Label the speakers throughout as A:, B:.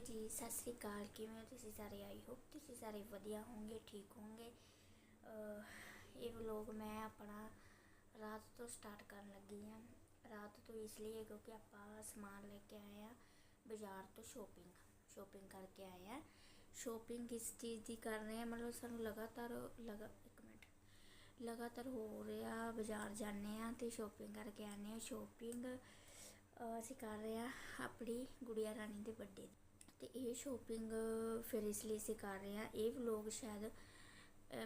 A: ਜੀ, ਸਤਿ ਸ੍ਰੀ ਅਕਾਲ। ਕਿਵੇਂ ਹੋ ਤੁਸੀਂ ਸਾਰੇ? ਆਈ ਹੋਪ ਤੁਸੀਂ ਸਾਰੇ ਵਧੀਆ ਹੋਵੋਗੇ ਠੀਕ ਹੋਵੋਗੇ ਇਹ ਵਲੋਗ ਮੈਂ ਆਪਣਾ ਰਾਤ ਤੋਂ ਸਟਾਰਟ ਕਰਨ ਲੱਗੀ ਹਾਂ। ਰਾਤ ਤੋਂ ਇਸ ਲਈ ਕਿਉਂਕਿ ਆਪਾਂ ਸਮਾਨ ਲੈ ਕੇ ਆਏ ਆ ਬਾਜ਼ਾਰ ਤੋਂ ਸ਼ੋਪਿੰਗ ਸ਼ੋਪਿੰਗ ਕਰਕੇ ਆਏ ਆ ਸ਼ੋਪਿੰਗ ਕਿਸ ਚੀਜ਼ ਦੀ ਕਰ ਰਹੇ ਆ ਮਤਲਬ ਸਾਨੂੰ ਲਗਾਤਾਰ, ਲਗਾ, ਇੱਕ ਮਿੰਟ। ਲਗਾਤਾਰ ਹੋ ਰਿਹਾ ਬਾਜ਼ਾਰ ਜਾਂਦੇ ਆ ਤੇ ਸ਼ੋਪਿੰਗ ਕਰਕੇ ਆਨੇ ਆ ਸ਼ੋਪਿੰਗ ਅਸੀਂ ਕਰ ਰਹੇ ਆ ਆਪਣੀ ਗੁੜੀਆ ਰਾਣੀ ਦੇ ਬਰਥਡੇ ਅਤੇ ਇਹ ਸ਼ੋਪਿੰਗ ਫਿਰ ਇਸ ਲਈ ਅਸੀਂ ਕਰ ਰਹੇ ਹਾਂ। ਇਹ ਵਲੋਗ ਸ਼ਾਇਦ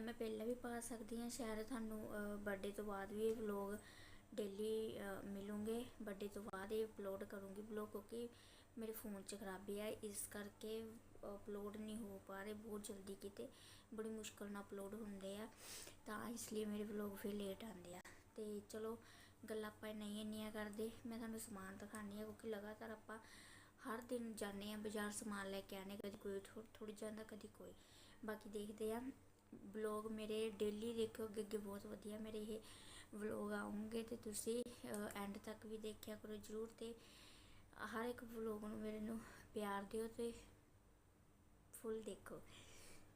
A: ਮੈਂ ਪਹਿਲਾਂ ਵੀ ਪਾ ਸਕਦੀ ਹਾਂ, ਸ਼ਾਇਦ ਤੁਹਾਨੂੰ ਬਰਥਡੇ ਤੋਂ ਬਾਅਦ ਵੀ ਇਹ ਵਲੋਗ ਡੇਲੀ ਮਿਲੂੰਗੇ। ਬਰਥਡੇ ਤੋਂ ਬਾਅਦ ਇਹ ਅਪਲੋਡ ਕਰੂੰਗੀ ਵਲੋਗ ਕਿਉਂਕਿ ਮੇਰੇ ਫੋਨ 'ਚ ਖਰਾਬੀ ਆ ਇਸ ਕਰਕੇ ਅਪਲੋਡ ਨਹੀਂ ਹੋ ਪਾ ਰਹੇ ਬਹੁਤ ਜਲਦੀ ਕਿਤੇ, ਬੜੀ ਮੁਸ਼ਕਲ ਨਾਲ ਅਪਲੋਡ ਹੁੰਦੇ ਆ। ਤਾਂ ਇਸ ਲਈ ਮੇਰੇ ਵਲੋਗ ਫਿਰ ਲੇਟ ਆਉਂਦੇ ਆ। ਤੇ ਚਲੋ, ਗੱਲਾਂ ਆਪਾਂ ਨਹੀਂ ਇੰਨੀਆਂ ਕਰਦੇ, ਮੈਂ ਤੁਹਾਨੂੰ ਸਮਾਨ ਦਿਖਾਉਂਦੀ ਆ ਕਿਉਂਕਿ ਲਗਾਤਾਰ ਆਪਾਂ ਹਰ ਦਿਨ ਜਾਂਦੇ ਆ ਬਾਜ਼ਾਰ ਸਮਾਨ ਲੈ ਕੇ ਆਨੇ ਕਦੀ ਕੋਈ ਥੋੜੀ ਜਾਂਦਾ, ਕਦੀ ਕੋਈ। ਬਾਕੀ ਦੇਖਦੇ ਆ ਵਲੋਗ ਮੇਰੇ ਡੇਲੀ ਦੇਖੋ ਅੱਗੇ ਅੱਗੇ ਬਹੁਤ ਵਧੀਆ ਮੇਰੇ ਇਹ ਵਲੋਗ ਆਉਂਗੇ ਤੇ ਤੁਸੀਂ ਐਂਡ ਤੱਕ ਵੀ ਦੇਖਿਆ ਕਰੋ ਜਰੂਰ ਤੇ ਹਰ ਇੱਕ ਵਲੋਗ ਨੂੰ ਮੇਰੇ ਨੂੰ ਪਿਆਰ ਦਿਓ ਤੇ ਫੁੱਲ ਦੇਖੋ।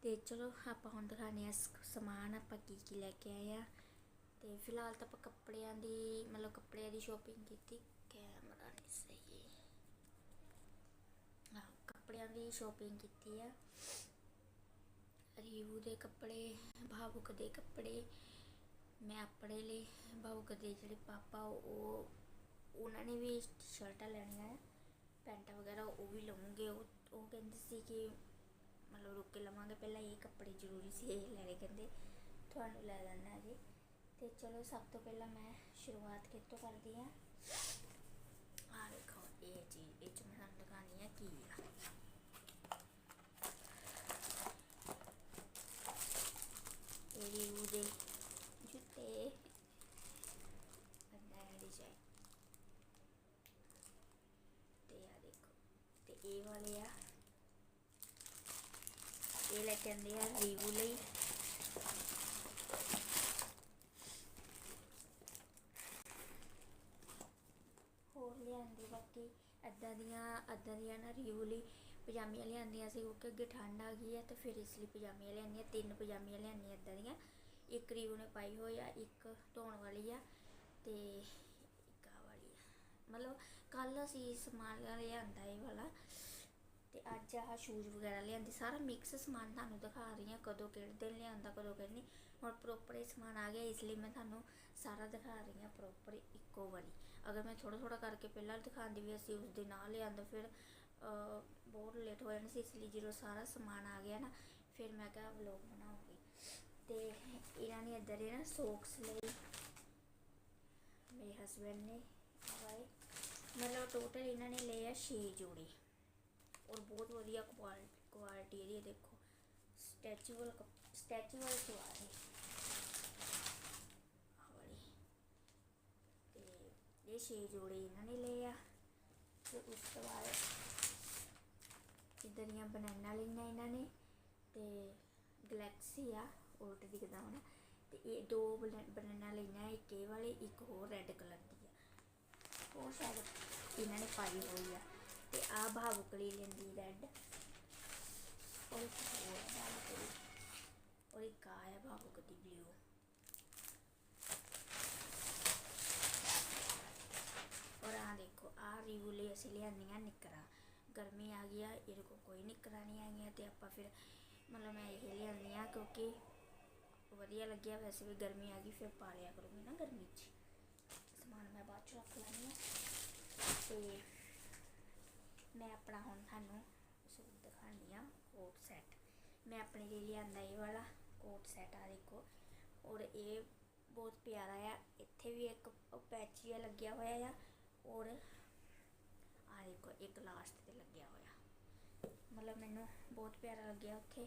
A: ਤੇ ਚਲੋ, ਆਪਾਂ ਹੁਣ ਦਿਖਾਣੇ ਆ ਸਮਾਨ ਆਪਾਂ ਕੀ ਕੀ ਲੈ ਕੇ ਆਏ ਆ ਤੇ ਫਿਲਹਾਲ ਤਾਂ ਆਪਾਂ ਕੱਪੜਿਆਂ ਦੀ, ਮਤਲਬ ਕੱਪੜਿਆਂ ਦੀ ਸ਼ੋਪਿੰਗ ਕੀਤੀ। ਕੈਮਰਾ ਨਹੀਂ ਸਹੀ। ਕੱਪੜਿਆਂ ਦੀ ਸ਼ੋਪਿੰਗ ਕੀਤੀ ਆ। ਰੀਵੂ ਦੇ ਕੱਪੜੇ, ਭਾਵੁਕ ਦੇ ਕੱਪੜੇ, ਮੈਂ ਆਪਣੇ ਲਈ ਭਾਵੁਕ ਦੇ ਜਿਹੜੇ ਪਾਪਾ, ਉਹ, ਉਹਨਾਂ ਨੇ ਵੀ ਸ਼ਰਟਾਂ ਲੈਣੀਆਂ ਆ। ਪੈਂਟਾਂ ਵਗੈਰਾ ਉਹ ਵੀ ਲਵਾਂਗੇ। ਉਹ ਉਹ ਕਹਿੰਦੇ ਸੀ ਕਿ ਮਤਲਬ ਰੁੱਕ ਕੇ ਲਵਾਂਗੇ। ਪਹਿਲਾਂ ਇਹ ਕੱਪੜੇ ਜ਼ਰੂਰੀ ਸੀ, ਇਹ ਲੈਣੇ ਕਹਿੰਦੇ, ਤੁਹਾਨੂੰ ਲੈ ਲੈਣਾ ਜੀ। ਤੇ ਚਲੋ, ਸਭ ਤੋਂ ਪਹਿਲਾਂ ਮੈਂ ਸ਼ੁਰੂਆਤ ਕਿੱਥੋਂ ਕਰਦੀ ਆ ਆ ਦੇਖੋ, ਇਹ ਚੀਜ਼ ਇਹ ਚ ਮੈਂ ਤੁਹਾਨੂੰ ਦਿਖਾਣੀ ਆ ਕੀ ਆ। ਇਹ ਜੁੱਤੇ ਆ ਇਹ ਲੈ ਕੇ ਆਂਦੇ ਆ ਰਿਵੂ ਲਈ ਹੋਰ ਲਿਆਂਦੀ ਬਾਕੀ ਅੱਦਾਂ ਦੀਆਂ ਅੱਦਾਂ ਦੀਆਂ ਨਾ ਰਿਵੂ ਲਈ, ਪਜਾਮੀਆਂ ਲਿਆਂਦੀਆਂ ਸੀ ਕਿਉਂਕਿ ਅੱਗੇ ਠੰਡ ਆ ਗਈ ਹੈ ਤੇ ਫਿਰ ਇਸ ਲਈ ਪਜਾਮੀਆਂ ਲਿਆਂਦੀਆਂ, ਤਿੰਨ ਪਜਾਮੀਆਂ ਲਿਆਂਦੀਆਂ ਅੱਦਾਂ ਦੀਆਂ। ਇੱਕ ਰਿਵੂ ਨੇ ਪਾਈ ਹੋਈ ਆ, ਇੱਕ ਧੋਣ ਵਾਲੀ ਆ ਤੇ ਇੱਕ ਆ ਵਾਲੀ ਆ। ਮਤਲਬ ਕੱਲ ਅਸੀਂ ਸਮਾਨ ਲਿਆਂਦਾ ਇਹ ਵਾਲਾ ਤੇ ਅੱਜ ਆਹ ਸ਼ੂਜ਼ ਵਗੈਰਾ ਲਿਆਂਦੇ, ਸਾਰਾ ਮਿਕਸ ਸਮਾਨ ਤੁਹਾਨੂੰ ਦਿਖਾ ਰਹੀ ਹਾਂ ਕਦੋਂ ਕਿਹੜੇ ਦਿਨ ਲਿਆਂਦਾ, ਕਦੋਂ ਕਿਹੜੇ ਨਹੀਂ। ਹੁਣ ਪ੍ਰੋਪਰ ਇਹ ਸਮਾਨ ਆ ਗਿਆ, ਇਸ ਲਈ ਮੈਂ ਤੁਹਾਨੂੰ ਸਾਰਾ ਦਿਖਾ ਰਹੀ ਹਾਂ ਪ੍ਰੋਪਰ ਇੱਕੋ ਵਾਰੀ ਅਗਰ ਮੈਂ ਥੋੜਾ ਥੋੜਾ ਕਰਕੇ ਪਹਿਲਾਂ ਦਿਖਾਉਂਦੀ ਵੀ ਅਸੀਂ ਉਸ ਦੇ ਨਾਲ ਲਿਆਂਦਾ, ਫਿਰ ਬਹੁਤ ਲੇਟ ਹੋ ਜਾਣਾ ਸੀ, ਇਸ ਲਈ ਜਦੋਂ ਸਾਰਾ ਸਮਾਨ ਆ ਗਿਆ ਨਾ, ਫਿਰ ਮੈਂ ਕਿਹਾ ਵਲੌਗ ਬਣਾਉਂਗੀ। ਤੇ ਇਹਨਾਂ ਨੇ ਇੱਧਰ ਇਹ ਨਾ ਸੋਕਸ ਲਈ। ਮੇਰੇ ਹਸਬੰਡ ਨੇ ਵਾਏ ਮਤਲਬ ਟੋਟਲ ਇਹਨਾਂ ਨੇ ਲਏ ਆ 6 ਜੋੜੀ। ਔਰ ਬਹੁਤ ਵਧੀਆ ਕੁਆਲਿਟੀ ਇਹਦੀ ਦੇਖੋ। ਸਟੈਚੂਅਲ ਸਟੈਚੂਅਲ ਸਵਾਰ ਹੈ ਇਹ ਛੇ ਜੋੜੇ ਇਹਨਾਂ ਨੇ ਲਏ ਆ। ਤੇ ਉਸ ਤੋਂ ਬਾਅਦ ਇਧਰੀਆਂ ਬਨਾਨਾ ਲਈਆਂ ਇਹਨਾਂ ਨੇ। ਤੇ ਗਲੈਕਸੀ ਆ। ਉਲਟ ਦਿਖਦਾ ਹੋਣਾ ਤੇ ਇਹ ਦੋ ਬਨਾਨਾ ਲਈਆਂ, ਇੱਕ ਇਹ ਵਾਲੇ, ਇੱਕ ਹੋਰ ਰੈੱਡ ਕਲਰ ਦੀ ਆ। ਉਹ ਸ਼ਾਇਦ ਇਹਨਾਂ ਨੇ ਪਾਈ ਹੋਈ ਆ। ਤੇ ਆ ਭਾਵੁਕਲੀ ਲੈਂਦੀ ਰੈੱਡ ਔਰ ਇੱਕ ਹੋਰ ਭਾਵੁਕਲੀ ਔਰ ਇੱਕ ਆ ਹੈ ਭਾਵੁਕ ਦੀ ਬਲੂ ਔਰ ਆ ਦੇਖੋ ਆ ਰਿਵੂ ਲਈ ਅਸੀਂ ਲਿਆਂਦੀਆਂ ਨਿਕਰਾਂ। ਗਰਮੀ ਆ ਗਈ ਆ, ਇਹਦੇ ਕੋ ਕੋਈ ਨਿਕਰਾਂ ਨਹੀਂ ਆਈਆਂ, ਤੇ ਆਪਾਂ ਫਿਰ ਮਤਲਬ ਮੈਂ ਇਹ ਲਿਆਂਦੀਆਂ ਕਿਉਂਕਿ ਵਧੀਆ ਲੱਗਿਆ, ਵੈਸੇ ਵੀ ਗਰਮੀ ਆ ਗਈ, ਫਿਰ ਪਾ ਲਿਆ ਕਰੂੰਗੀ ਨਾ ਗਰਮੀ 'ਚ। ਸਮਾਨ ਮੈਂ ਬਾਅਦ 'ਚ ਰੱਖ ਲੈਣੀ ਆ ਤੇ ਮੈਂ ਆਪਣਾ ਹੁਣ ਤੁਹਾਨੂੰ ਸੂਟ ਦਿਖਾਣੀ ਆ ਕੋਟ ਸੈਟ। ਮੈਂ ਆਪਣੇ ਲਈ ਲਿਆਂਦਾ ਇਹ ਵਾਲਾ ਕੋਟ ਸੈੱਟ ਆ ਦੇਖੋ। ਔਰ ਇਹ ਬਹੁਤ ਪਿਆਰਾ ਆ, ਇੱਥੇ ਵੀ ਇੱਕ ਪੈਚੀਆ ਲੱਗਿਆ ਹੋਇਆ ਆ। ਔਰ ਆ ਦੇਖੋ ਇੱਕ ਲਾਸਟ ਤੇ ਲੱਗਿਆ ਹੋਇਆ। ਮਤਲਬ ਮੈਨੂੰ ਬਹੁਤ ਪਿਆਰਾ ਲੱਗਿਆ ਉੱਥੇ।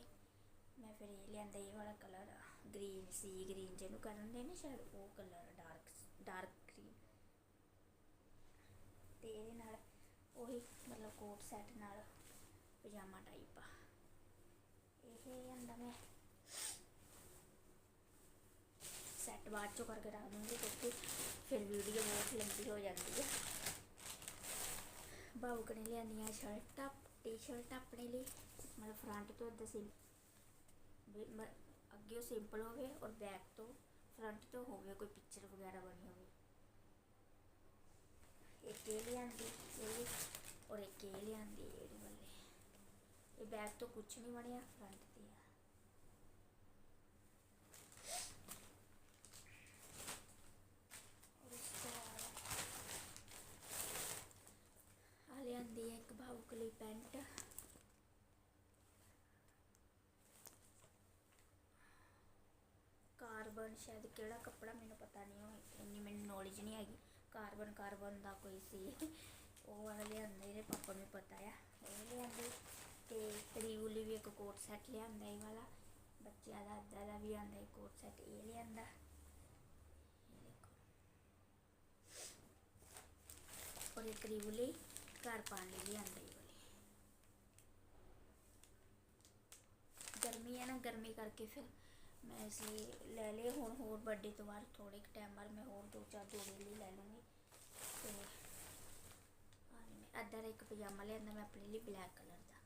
A: ਮੈਂ ਫਿਰ ਇਹ ਲਿਆਂਦਾ, ਇਹ ਵਾਲਾ ਕਲਰ। ਆ ਗ੍ਰੀਨ ਸੀ ਗ੍ਰੀਨ ਜਿਹਨੂੰ ਕਰਨ ਦੇ ਨੇ, ਸ਼ਾਇਦ ਉਹ ਕਲਰ ਡਾਰਕ ਡਾਰਕ ਗ੍ਰੀਨ ਤੇ ਇਹਦੇ ਨਾਲ ਉਹੀ ਮਤਲਬ ਕੋਟ ਸੈੱਟ ਨਾਲ ਪਜਾਮਾ ਟਾਈਪ ਆ। ਇਹ ਆਂਦਾ ਮੈਂ ਸੈੱਟ ਬਾਅਦ ਚੋਂ ਕਰਕੇ ਰੱਖ ਦੂੰਗੀ ਕਿਉਂਕਿ ਫਿਰ ਵੀਡੀਓ ਬਹੁਤ ਲੰਬੀ ਹੋ ਜਾਂਦੀ ਹੈ ਬਾਬੂ ਕਨੇ ਲਿਆਂਦੀਆਂ ਸ਼ਰਟਾਂ ਟੀ-ਸ਼ਰਟ ਆਪਣੇ ਲਈ, ਮਤਲਬ ਫਰੰਟ ਤੋਂ ਇਦਾਂ ਸਿੰ। ਮ- ਅੱਗੇ ਸਿੰਪਲ ਹੋਵੇ ਔਰ ਬੈਕ ਤੋਂ ਫਰੰਟ ਤੋਂ ਹੋਵੇ, ਕੋਈ ਪਿਕਚਰ ਵਗੈਰਾ ਬਣੀ ਹੋਵੇ। ਇੱਕ ਇਹ ਲਿਆਂਦੀ, ਇਹ ਔਰ ਇੱਕ ਇਹ ਲਿਆਂਦੀ ਇਹਦੇ ਵਾਲੇ। ਇਹ ਬੈਕ ਤੋਂ ਕੁਝ ਨਹੀਂ ਬਣਿਆ ਫਰੰਟ ਤੇ ਆ। ਲਿਆਂਦੀ ਹੈ ਇੱਕ ਬਾਬੂ ਲਈ ਪੈਂਟ ਕਾਰਬਨ ਸ਼ਾਇਦ ਕਿਹੜਾ ਕੱਪੜਾ ਮੈਨੂੰ ਪਤਾ ਨਹੀਂ, ਉਹ ਇੰਨੀ ਮੈਨੂੰ ਨੌਲੇਜ ਨਹੀਂ ਹੈਗੀ। ਕਾਰਬਨ ਕਾਰਬਨ ਦਾ ਕੋਈ ਸੀ। ਉਹ ਵਾਲਾ ਲਿਆਂਦੇ ਇਹਦੇ ਪਾਪਾ ਨੂੰ ਪਤਾ ਆ। ਉਹ ਲਿਆਂਦੇ ਤੇ ਕਰੀਬੂ ਲਈ ਵੀ ਇੱਕ ਕੋਟ ਸੈੱਟ ਲਿਆਂਦਾ ਇਹ ਵਾਲਾ। ਬੱਚਿਆਂ ਦਾ ਅੱਧਾ ਦਾ ਵੀ ਆਂਦਾ ਇੱਕ ਕੋਟ ਸੈੱਟ ਇਹ ਲਿਆਂਦਾ। ਇਹ ਔਰ ਇਹ ਕਰੀਬੂ ਲਈ ਘਰ ਪਾਣ ਲਈ ਲਿਆਂਦਾ ਇਹ ਵਾਲੀ। ਗਰਮੀ ਹੈ ਨਾ, ਗਰਮੀ ਕਰਕੇ ਫਿਰ ਮੈਂ ਇਸ ਲਈ ਲੈ ਲਏ, ਹੁਣ ਹੋਰ ਬਰਥਡੇ ਤੋਂ ਬਾਅਦ ਥੋੜੇ ਕੁ ਟਾਈਮ ਬਾਅਦ ਮੈਂ ਹੋਰ ਦੋ ਚਾਰ ਜੋੜੇ ਲਈ ਲੈ ਲੂੰਗੀ ਤੇ ਆਹ ਮੈਂ ਅੱਧਾ ਇੱਕ ਪਜਾਮਾ ਲਿਆਂਦਾ, ਮੈਂ ਆਪਣੇ ਲਈ ਬਲੈਕ ਕਲਰ ਦਾ।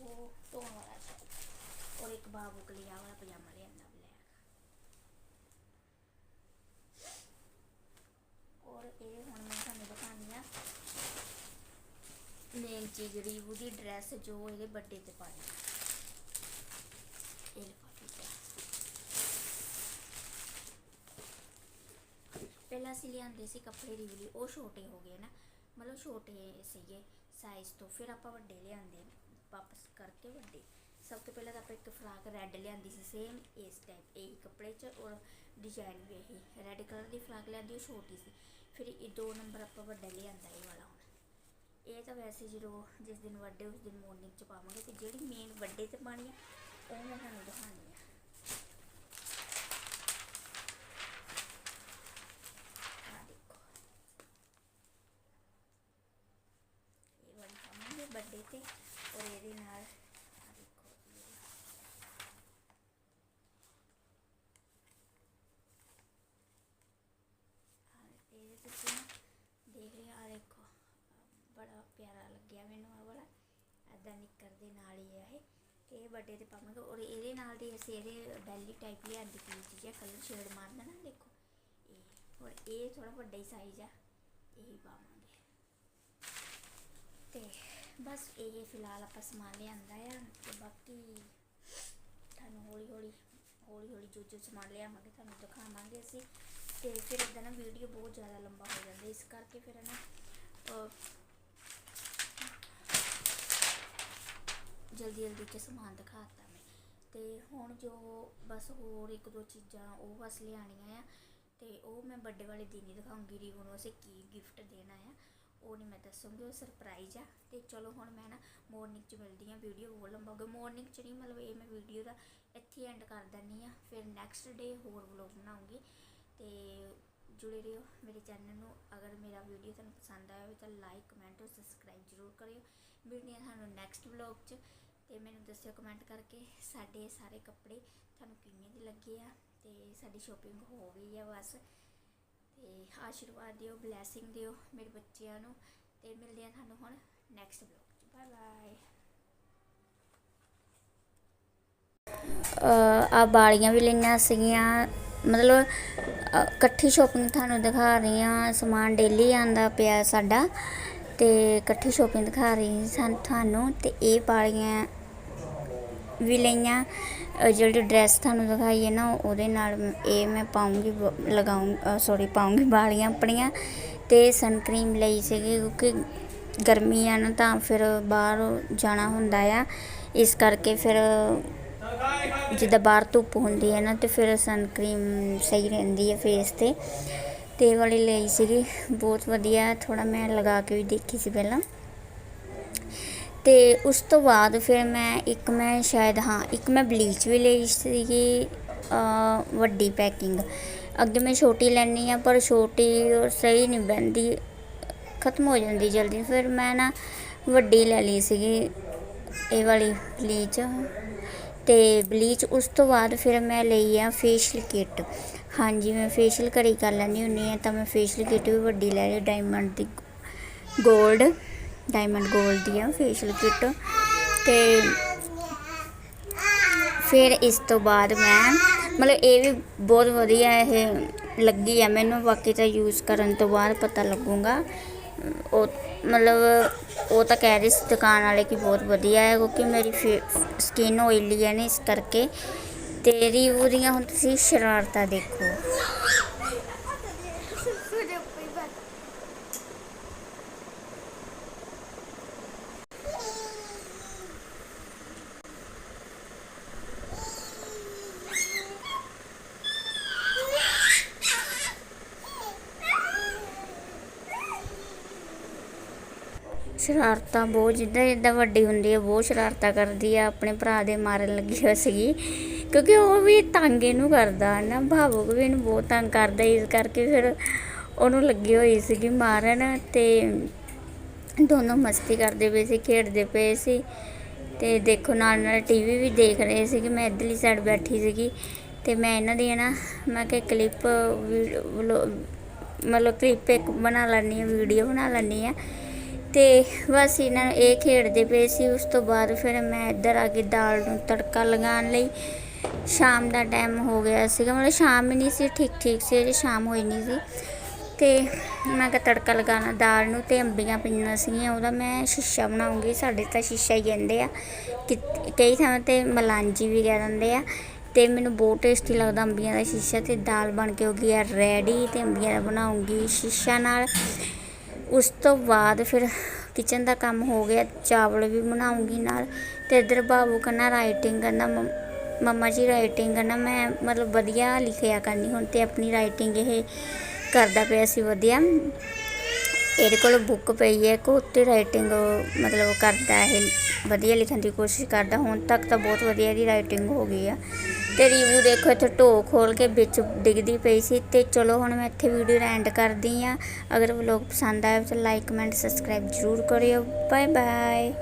A: ਉਹ ਧੋਣ ਵਾਲਾ ਸੀ। ਔਰ ਇੱਕ ਬਾਬੂ ਕੇ ਲਈ ਵਾਲਾ ਪਜਾਮਾ ਲਿਆਂਦਾ ਬਲੈਕ ਔਰ ਇਹ ਹੁਣ ਮੈਂ ਤੁਹਾਨੂੰ ਦਿਖਾਉਂਦੀ ਆ ਮੇਨ ਚੀਜ਼ ਰੀਵੂ ਦੀ ਡਰੈਸ ਜੋ ਇਹਦੇ ਬਰਥਡੇ ਤੇ ਪਾਈ ਇਹ ਲਿਫਾਫੇ 'ਚ ਪਹਿਲਾਂ ਅਸੀਂ ਲਿਆਂਦੇ ਸੀ ਕੱਪੜੇ ਰੀਵਲੀ ਉਹ ਛੋਟੇ ਹੋ ਗਏ ਨਾ, ਮਤਲਬ ਛੋਟੇ ਸੀਗੇ ਸਾਈਜ਼ ਤੋਂ, ਫਿਰ ਆਪਾਂ ਵੱਡੇ ਲਿਆਂਦੇ, ਵਾਪਸ ਕਰਕੇ ਵੱਡੇ। ਸਭ ਤੋਂ ਪਹਿਲਾਂ ਤਾਂ ਆਪਾਂ ਇੱਕ ਫਰਾਕ ਰੈੱਡ ਲਿਆਂਦੀ ਸੀ ਸੇਮ ਇਸ ਟਾਈਪ ਇਹੀ ਕੱਪੜੇ 'ਚ, ਔਰ ਡਿਜ਼ਾਈਨ ਵੀ ਇਹੀ ਰੈੱਡ ਕਲਰ ਦੀ ਫਰਾਕ ਲਿਆਂਦੀ, ਉਹ ਛੋਟੀ ਸੀ। ਫਿਰ ਇਹ ਦੋ ਨੰਬਰ ਆਪਾਂ ਵੱਡਾ ਲਿਆਂਦਾ, ਇਹ ਵਾਲਾ ਹੁਣ। ਇਹ ਤਾਂ ਵੈਸੇ ਜਦੋਂ ਜਿਸ ਦਿਨ ਵੱਡੇ, ਉਸ ਦਿਨ ਮਾਰਨਿੰਗ 'ਚ ਪਾਵਾਂਗੇ, ਤੇ ਜਿਹੜੀ ਮੇਨ ਵੱਡੇ ਤੇ ਪਾਣੀ ਆ, ਉਹ ਮੈਂ ਤੁਹਾਨੂੰ ਦਿਖਾਉਣੀ ਆ ਆਹ ਦੇਖੋ ਇਹ ਵਾਲੀ ਪਾਵਾਂਗੇ ਵੱਡੇ ਤੇ ਔਰ ਇਹਦੇ ਨਾਲ ਆਹ ਦੇਖੋ ਇਹ ਤੁਸੀਂ ਦੇਖ ਰਹੇ ਆ ਦੇਖੋ ਬੜਾ ਪਿਆਰਾ ਲੱਗਿਆ ਮੈਨੂੰ ਆ ਵਾਲਾ। ਐਦਾਂ ਨਿੱਕਰ ਦੇ ਨਾਲ ਹੀ ਹੈ ਇਹ। ਇਹ ਵੱਡੇ ਤੇ ਪਾਵਾਂਗੇ ਔਰ ਇਹਦੇ ਨਾਲ ਦੀ ਅਸੀਂ ਇਹਦੇ ਬੈਲੀ ਟਾਈਪ ਲਿਆਂਦੀ ਪੀਚ ਜਿਹਾ ਕਲਰ ਸ਼ੇਡ ਮਾਰਨਾ ਨਾ, ਦੇਖੋ। ਇਹ, ਔਰ ਇਹ ਥੋੜਾ ਵੱਡਾ ਹੀ ਸਾਈਜ਼ ਆ, ਇਹ ਪਾਵਾਂਗੇ। ਤੇ ਬਸ ਇਹ ਫਿਲਹਾਲ ਆਪਾਂ ਸਮਾਨ ਲਿਆਂਦਾ ਆ ਤੇ ਬਾਕੀ ਤੁਹਾਨੂੰ ਹੌਲੀ ਹੌਲੀ ਹੌਲੀ ਹੌਲੀ ਜੋ ਜੋ ਸਮਾਨ ਲਿਆਵਾਂਗੇ ਤੁਹਾਨੂੰ ਦਿਖਾਵਾਂਗੇ ਅਸੀਂ। ਤੇ ਫਿਰ ਇਦਾਂ ਨਾ ਵੀਡੀਓ ਬਹੁਤ ਜ਼ਿਆਦਾ ਲੰਬਾ ਹੋ ਜਾਂਦਾ, ਇਸ ਕਰਕੇ ਫਿਰ ਨਾ ਜਲਦੀ ਜਲਦੀ ਚ ਸਮਾਨ ਦਿਖਾਤਾ ਮੈਂ। ਤੇ ਹੁਣ ਜੋ ਬਸ ਹੋਰ ਇੱਕ ਦੋ ਚੀਜ਼ਾਂ ਉਹ ਬਸ ਲਿਆਣੀਆਂ ਆ, ਤੇ ਉਹ ਮੈਂ ਵੱਡੇ ਵਾਲੇ ਦਿਨ ਹੀ ਦਿਖਾਉਂਗੀ, ਰੀਵੂ ਨੂੰ ਅਸੀਂ ਕੀ ਗਿਫਟ ਦੇਣਾ ਆ। ਉਹ ਨਹੀਂ ਮੈਂ ਦੱਸੂੰਗੀ, ਉਹ ਸਰਪ੍ਰਾਈਜ਼ ਆ। ਤੇ ਚਲੋ ਹੁਣ ਮੈਂ ਨਾ ਮਾਰਨਿੰਗ ਚ ਮਿਲਦੀ ਆ ਵੀਡੀਓ ਬਹੁਤ ਲੰਬਾ ਹੋ ਗਿਆ। ਮਾਰਨਿੰਗ ਚ ਨਹੀਂ ਮਤਲਬ ਇਹ ਮੈਂ ਵੀਡੀਓ ਦਾ ਇੱਥੇ ਐਂਡ ਕਰ ਦਿੰਨੀ ਆ। ਫਿਰ ਨੈਕਸਟ ਡੇ ਹੋਰ ਵਲੌਗ ਬਣਾਉਂਗੀ। ਤੇ ਜੁੜੇ ਰਹੋ ਮੇਰੇ ਚੈਨਲ ਨੂੰ। ਅਗਰ ਮੇਰਾ ਵੀਡੀਓ ਤੁਹਾਨੂੰ ਪਸੰਦ ਆਇਆ ਹੋਵੇ ਤਾਂ ਲਾਈਕ ਕਮੈਂਟ ਔਰ ਸਬਸਕ੍ਰਾਈਬ ਜ਼ਰੂਰ ਕਰਿਓ। ਮਿਲਦੀਆਂ ਤੁਹਾਨੂੰ ਨੈਕਸਟ ਵਲੌਗ 'ਚ। ਤੇ ਮੈਨੂੰ ਦੱਸਿਓ ਕਮੈਂਟ ਕਰਕੇ ਸਾਡੇ ਸਾਰੇ ਕੱਪੜੇ ਤੁਹਾਨੂੰ ਕਿੰਨੇ ਦੇ ਲੱਗੇ ਆ। ਤੇ ਸਾਡੀ ਸ਼ੋਪਿੰਗ ਹੋ ਗਈ ਆ ਬਸ। ਤੇ ਆਸ਼ੀਰਵਾਦ ਦਿਓ ਬਲੇਸਿੰਗ ਦਿਓ ਮੇਰੇ ਬੱਚਿਆਂ ਨੂੰ ਤੇ ਮਿਲਦੇ ਹਾਂ ਤੁਹਾਨੂੰ ਹੁਣ ਨੈਕਸਟ ਵਲੌਗ 'ਚ। ਬਾਏ ਬਾਏ ਆ ਬਾਲੀਆਂ ਵੀ ਲਈਆਂ ਸੀਗੀਆਂ, ਮਤਲਬ ਇਕੱਠੀ ਸ਼ੋਪਿੰਗ ਤੁਹਾਨੂੰ ਦਿਖਾ ਰਹੀ ਹਾਂ, ਸਮਾਨ ਡੇਲੀ ਆਂਦਾ ਪਿਆ ਸਾਡਾ ਤੇ ਇਕੱਠੀ ਸ਼ੋਪਿੰਗ ਦਿਖਾ ਰਹੀ ਸਾਨੂੰ ਤੁਹਾਨੂੰ ਤੇ ਇਹ ਬਾਲੀਆਂ ਵੀ ਲਈਆਂ। ਜਿਹੜੀ ਡਰੈਸ ਤੁਹਾਨੂੰ ਦਿਖਾਈ ਹੈ ਨਾ, ਉਹਦੇ ਨਾਲ ਇਹ ਮੈਂ ਪਾਉਂਗੀ ਲਗਾਉਂ ਸੌਰੀ ਪਾਉਂਗੀ ਵਾਲੀਆਂ ਆਪਣੀਆਂ ਤੇ ਸਨਕ੍ਰੀਮ ਲਈ ਸੀਗੀ, ਕਿਉਂਕਿ ਗਰਮੀ ਆ ਨਾ ਤਾਂ ਫਿਰ ਬਾਹਰ ਜਾਣਾ ਹੁੰਦਾ ਆ। ਇਸ ਕਰਕੇ ਫਿਰ ਜਿੱਦਾਂ ਬਾਹਰ ਧੁੱਪ ਹੁੰਦੀ ਹੈ ਨਾ, ਤੇ ਫਿਰ ਸਨਕ੍ਰੀਮ ਸਹੀ ਰਹਿੰਦੀ ਹੈ ਫੇਸ ਤੇ। ਤੇ ਇਹ ਵਾਲੀ ਲਈ ਸੀਗੀ, ਬਹੁਤ ਵਧੀਆ ਥੋੜਾ ਮੈਂ ਲਗਾ ਕੇ ਵੀ ਦੇਖੀ ਸੀ ਪਹਿਲਾਂ। ਅਤੇ ਉਸ ਤੋਂ ਬਾਅਦ ਫਿਰ ਮੈਂ ਇੱਕ ਮੈਂ ਸ਼ਾਇਦ, ਹਾਂ, ਇੱਕ ਮੈਂ ਬਲੀਚ ਵੀ ਲਈ ਸੀਗੀ ਵੱਡੀ ਪੈਕਿੰਗ। ਅੱਗੇ ਮੈਂ ਛੋਟੀ ਲੈਣੀ ਆ ਪਰ ਛੋਟੀ ਉਹ ਸਹੀ ਨਹੀਂ ਬਹਿੰਦੀ, ਖਤਮ ਹੋ ਜਾਂਦੀ ਜਲਦੀ। ਫਿਰ ਮੈਂ ਨਾ ਵੱਡੀ ਲੈ ਲਈ ਸੀਗੀ, ਇਹ ਵਾਲੀ ਬਲੀਚ। ਤੇ ਬਲੀਚ ਉਸ ਤੋਂ ਬਾਅਦ ਫਿਰ ਮੈਂ ਲਈ ਆ ਫੇਸ਼ੀਅਲ ਕਿੱਟ। ਹਾਂਜੀ, ਮੈਂ ਫੇਸ਼ੀਅਲ ਘਰੇ ਕਰ ਲੈਂਦੀ ਹੁੰਦੀ ਆ ਤਾਂ ਮੈਂ ਫੇਸ਼ੀਅਲ ਕਿੱਟ ਵੀ ਵੱਡੀ ਲੈ ਲਈ, ਡਾਇਮੰਡ ਦੀ ਗੋਲਡ। ਡਾਇਮੰਡ ਗੋਲਡ ਦੀ ਆ ਫੇਸ਼ੀਅਲ ਕਿੱਟ ਤੇ ਫਿਰ ਇਸ ਤੋਂ ਬਾਅਦ ਮੈਂ ਮਤਲਬ ਇਹ ਵੀ ਬਹੁਤ ਵਧੀਆ ਇਹ ਲੱਗੀ ਆ ਮੈਨੂੰ, ਬਾਕੀ ਤਾਂ ਯੂਜ਼ ਕਰਨ ਤੋਂ ਬਾਅਦ ਪਤਾ ਲੱਗੂਗਾ। ਉਹ ਮਤਲਬ ਉਹ ਤਾਂ ਕਹਿ ਰਹੇ ਸੀ ਦੁਕਾਨ ਵਾਲੇ ਕਿ ਬਹੁਤ ਵਧੀਆ ਹੈ, ਕਿਉਂਕਿ ਮੇਰੀ ਸਕਿਨ ਆਇਲੀ ਹੈ ਨਾ ਇਸ ਕਰਕੇ। ਤੇ ਰਿਵਿਊ ਦੀਆਂ ਹੁਣ ਤੁਸੀਂ ਸ਼ਰਾਰਤਾਂ ਦੇਖੋ। ਸ਼ਰਾਰਤਾਂ ਬਹੁਤ, ਜਿੱਦਾਂ ਜਿੱਦਾਂ ਵੱਡੀ ਹੁੰਦੀ ਹੈ ਬਹੁਤ ਸ਼ਰਾਰਤਾਂ ਕਰਦੀ ਆ, ਆਪਣੇ ਭਰਾ ਦੇ ਮਾਰਨ ਲੱਗੀ ਹੋਈ ਸੀਗੀ। ਕਿਉਂਕਿ ਉਹ ਵੀ ਤੰਗ ਇਹਨੂੰ ਕਰਦਾ ਨਾ ਭਾਵੁਕ ਵੀ ਇਹਨੂੰ ਬਹੁਤ ਤੰਗ ਕਰਦਾ, ਇਸ ਕਰਕੇ ਫਿਰ ਉਹਨੂੰ ਲੱਗੀ ਹੋਈ ਸੀਗੀ ਮਾਰਨ ਤੇ ਦੋਨੋਂ ਮਸਤੀ ਕਰਦੇ ਪਏ ਸੀ, ਖੇਡਦੇ ਪਏ ਸੀ। ਤੇ ਦੇਖੋ, ਨਾਲ ਨਾਲ ਟੀਵੀ ਵੀ ਦੇਖ ਰਹੇ ਸੀ ਕਿ ਮੈਂ ਇੱਧਰਲੀ ਸਾਈਡ ਬੈਠੀ ਸੀਗੀ ਤੇ ਮੈਂ ਇਹਨਾਂ ਦੀ ਨਾ, ਮੈਂ ਕਿ ਕਲਿੱਪ ਮਤਲਬ ਕਲਿੱਪ ਇੱਕ ਬਣਾ ਲੈਂਦੀ ਹਾਂ ਵੀਡੀਓ ਬਣਾ ਲੈਂਦੀ ਹਾਂ। ਤੇ ਬਸ ਇਹਨਾਂ ਨੂੰ ਇਹ ਖੇਡਦੇ ਪਏ ਸੀ। ਉਸ ਤੋਂ ਬਾਅਦ ਫਿਰ ਮੈਂ ਇੱਧਰ ਆ ਕੇ ਦਾਲ ਨੂੰ ਤੜਕਾ ਲਗਾਉਣ ਲਈ ਸ਼ਾਮ ਦਾ ਟਾਈਮ ਹੋ ਗਿਆ ਸੀਗਾ। ਮਤਲਬ ਸ਼ਾਮ ਹੀ ਨਹੀਂ ਸੀ, ਠੀਕ ਠੀਕ ਸੀ ਜੇ ਸ਼ਾਮ ਹੋਈ ਨਹੀਂ ਸੀ। ਤੇ ਮੈਂ ਕਿਹਾ ਤੜਕਾ ਲਗਾਉਣਾ ਦਾਲ ਨੂੰ ਤੇ ਅੰਬੀਆਂ ਪਈਆਂ ਸੀਗੀਆਂ, ਉਹਦਾ ਮੈਂ ਸ਼ੀਸ਼ਾ ਬਣਾਉਂਗੀ। ਸਾਡੇ ਤਾਂ ਸ਼ੀਸ਼ਾ ਹੀ ਕਹਿੰਦੇ ਆ ਕਿ ਕਈ ਥਾਵਾਂ ਤੇ ਮਲਾਂਜੀ ਵੀ ਕਹਿ ਦਿੰਦੇ ਆ ਤੇ ਮੈਨੂੰ ਬਹੁਤ ਟੇਸਟੀ ਲੱਗਦਾ ਅੰਬੀਆਂ ਦਾ ਸ਼ੀਸ਼ਾ ਤੇ ਦਾਲ ਬਣ ਕੇ ਹੋ ਗਈ ਆ। ਰੈਡੀ ਤੇ ਅੰਬੀਆਂ ਦਾ ਬਣਾਉਂਗੀ ਸ਼ੀਸ਼ਾ ਨਾਲ। ਉਸ ਤੋਂ ਬਾਅਦ ਫਿਰ ਕਿਚਨ ਦਾ ਕੰਮ ਹੋ ਗਿਆ ਚਾਵਲ ਵੀ ਬਣਾਉਂਗੀ ਨਾਲ ਤੇ ਇਧਰ ਬਾਬੂ ਕਹਿੰਦਾ ਰਾਈਟਿੰਗ ਕਰਨਾ ਮੰਮਾ ਜੀ ਰਾਈਟਿੰਗ ਕਰਨਾ ਮੈਂ ਮਤਲਬ ਵਧੀਆ ਲਿਖਿਆ ਕਰਨੀ ਹੁਣ ਤੇ ਆਪਣੀ ਰਾਈਟਿੰਗ ਇਹ ਕਰਦਾ ਪਿਆ ਸੀ ਵਧੀਆ ਇਹਦੇ ਕੋਲ ਬੁੱਕ ਪਈ ਹੈ ਕੋ ਉੱਤੇ ਰਾਈਟਿੰਗ ਮਤਲਬ ਕਰਦਾ ਇਹ ਵਧੀਆ ਲਿਖਣ ਦੀ ਕੋਸ਼ਿਸ਼ ਕਰਦਾ ਹੁਣ ਤੱਕ ਤਾਂ ਬਹੁਤ ਵਧੀਆ ਦੀ ਰਾਈਟਿੰਗ ਹੋ ਗਈ ਆ ਤੇ ਰਿਵਿਊ ਦੇਖੋ, ਇੱਥੇ ਢੋ ਖੋਲ ਕੇ ਵਿੱਚ ਡਿੱਗਦੀ ਪਈ ਸੀ ਤੇ ਚਲੋ ਹੁਣ ਮੈਂ ਇੱਥੇ ਵੀਡੀਓ ਐਂਡ ਕਰਦੀ ਆ ਅਗਰ ਵਲੋਗ ਪਸੰਦ ਆਇਆ ਤਾਂ ਲਾਈਕ ਕਮੈਂਟ ਸਬਸਕ੍ਰਾਈਬ ਜ਼ਰੂਰ ਕਰਿਓ। Bye bye